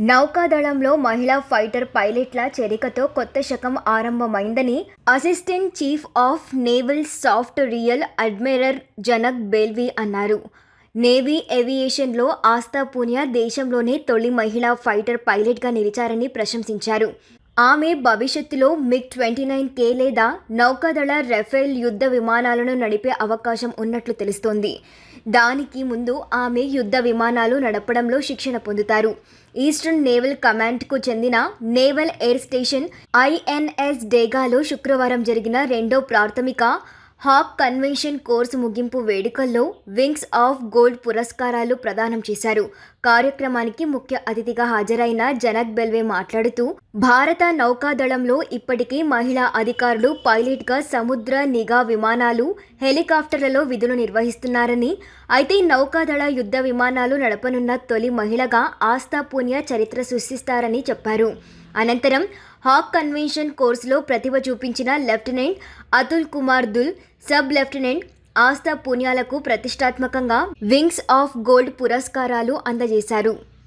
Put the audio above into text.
నౌకాదళంలో మహిళా ఫైటర్ పైలట్ల చేరికతో కొత్త శకం ఆరంభమైందని అసిస్టెంట్ చీఫ్ ఆఫ్ నేవల్ సాఫ్ట్ రియల్ అడ్మిరర్ జనక్ బేల్వి అన్నారు. నేవీ ఏవియేషన్లో ఆస్థా పూనియా దేశంలోనే తొలి మహిళా ఫైటర్ పైలట్గా నిలిచారని ప్రశంసించారు. ఆమె భవిష్యత్తులో మిగ్ ట్వంటీ నైన్ కే లేదా నౌకాదళ రఫేల్ యుద్ధ విమానాలను నడిపే అవకాశం ఉన్నట్లు తెలుస్తోంది. దానికి ముందు ఆమె యుద్ధ విమానాలు నడపడంలో శిక్షణ పొందుతారు. ఈస్టర్న్ నేవల్ కమాండ్కు చెందిన నేవల్ ఎయిర్ స్టేషన్ ఐఎన్ఎస్ డేగాలో శుక్రవారం జరిగిన రెండో ప్రాథమిక హాక్ కన్వెన్షన్ కోర్సు ముగింపు వేడుకల్లో వింగ్స్ ఆఫ్ గోల్డ్ పురస్కారాలు ప్రదానం చేశారు. కార్యక్రమానికి ముఖ్య అతిథిగా హాజరైన జనక్ బెల్వే మాట్లాడుతూ భారత నౌకాదళంలో ఇప్పటికీ మహిళా అధికారులు పైలట్గా సముద్ర నిఘా విమానాలు హెలికాప్టర్లలో విధులు నిర్వహిస్తున్నారని అయితే నౌకాదళ యుద్ధ విమానాలు నడపనున్న తొలి మహిళగా ఆస్థాపూన్య చరిత్ర సృష్టిస్తారని చెప్పారు. అనంతరం హాక్ కన్వెన్షన్ కోర్సులో ప్రతిభ చూపించిన lieutenant Atul Kumar Dhull sub lieutenant Aastha పుణ్యాలకు ప్రతిష్టాత్మకంగా వింగ్స్ ఆఫ్ గోల్డ్ పురస్కారాలు అందజేశారు.